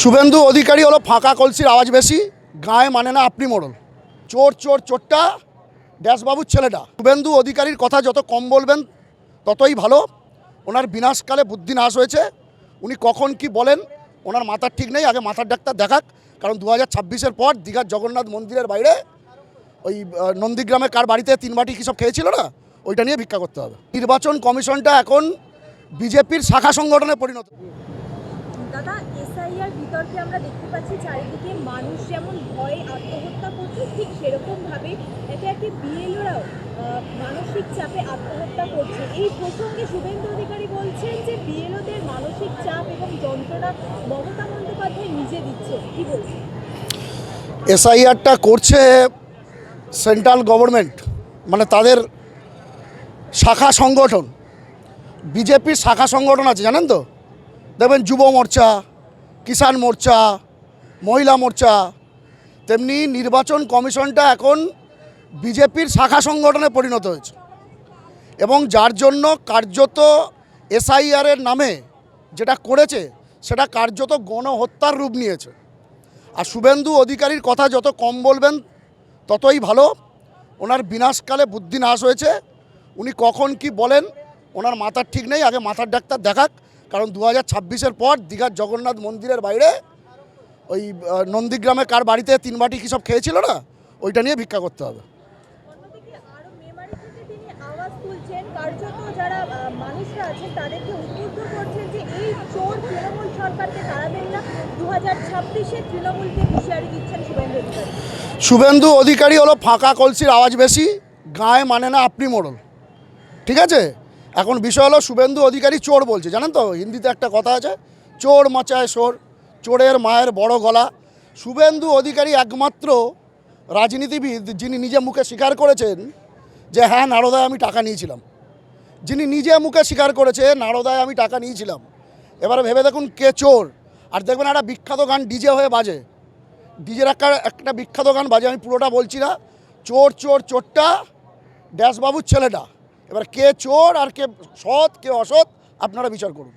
শুভেন্দু অধিকারী হলো ফাঁকা কলসির আওয়াজ বেশি, গায়ে মানে না আপনি মোড়ল। চোর চোর, চোরটা ড্যাশবাবুর ছেলেটা। শুভেন্দু অধিকারীর কথা যত কম বলবেন, ততই ভালো। ওনার বিনাশকালে বুদ্ধি নাশ হয়েছে। উনি কখন কি বলেন, ওনার মাথার ঠিক নেই, আগে মাথার ডাক্তার দেখাক। কারণ দু হাজার ছাব্বিশের পর দীঘার জগন্নাথ মন্দিরের বাইরে, ওই নন্দীগ্রামে কার বাড়িতে তিন বাটি কী সব খেয়েছিল না, ওইটা নিয়ে ভিক্ষা করতে হবে। নির্বাচন কমিশনটা এখন বিজেপির শাখা সংগঠনে পরিণত। দাদা, এসআইআর বিতর্কে আমরা দেখতে পাচ্ছি চারিদিকে মানুষ যেমন ভয়ে আত্মহত্যা করছে, ঠিক সেরকমভাবে একে একে বিএলওরাও মানসিক চাপে আত্মহত্যা করছে। এই প্রসঙ্গে শুভেন্দু অধিকারী বলছেন যে বিএলওদের মানসিক চাপ এবং যন্ত্রণা মমতা বন্দ্যোপাধ্যায় নিজে দিচ্ছে কি বলছেন? এসআইআরটা করছে সেন্ট্রাল গভর্নমেন্ট মানে তাদের শাখা সংগঠন। বিজেপির শাখা সংগঠন আছে, জানেন তো? দেখবেন যুব মোর্চা, কিষাণ মোর্চা, মহিলা মোর্চা, তেমনি নির্বাচন কমিশনটা এখন বিজেপির শাখা সংগঠনে পরিণত হয়েছে। এবং যার জন্য কার্যত এসআইআরের নামে যেটা করেছে, সেটা কার্যত গণহত্যার রূপ নিয়েছে। আর শুভেন্দু অধিকারীর কথা যত কম বলবেন, ততই ভালো। ওনার বিনাশকালে বুদ্ধি নাশ হয়েছে। উনি কখন কি বলেন, ওনার মাথার ঠিক নেই। আগে মাথার ডাক্তার দেখাক। কারণ দু হাজার ছাব্বিশের পর দীঘার জগন্নাথ মন্দিরের বাইরে ওই নন্দীগ্রামে কার বাড়িতে তিন বাটি কী সব খেয়েছিল না? ওইটা নিয়ে ভিক্ষা করতে হবে। শুভেন্দু অধিকারী হলো ফাঁকা কলসির আওয়াজ বেশি গায়ে মানে না আপনি মোড়ল। ঠিক আছে? এখন বিষয় হলো শুভেন্দু অধিকারী চোর বলছে। জানেন তো, হিন্দিতে একটা কথা আছে, চোর মাচায় সোর, চোরের মায়ের বড় গলা। শুভেন্দু অধিকারী একমাত্র রাজনীতিবিদ যিনি নিজে মুখে স্বীকার করেছেন যে হ্যাঁ নারদায় আমি টাকা নিয়েছিলাম। যিনি নিজে মুখে স্বীকার করেছে, নারদায় আমি টাকা নিয়েছিলাম। এবারে ভেবে দেখুন কে চোর। আর দেখবেন একটা বিখ্যাত গান ডিজে হয়ে বাজে। ডিজের একটা একটা বিখ্যাত গান বাজে, আমি পুরোটা বলছি না। চোর চোর, চোরটা ড্যাশবাবুর ছেলেটা। এবার কে চোর আর কে সৎ কে অসৎ আপনারা বিচার করুন।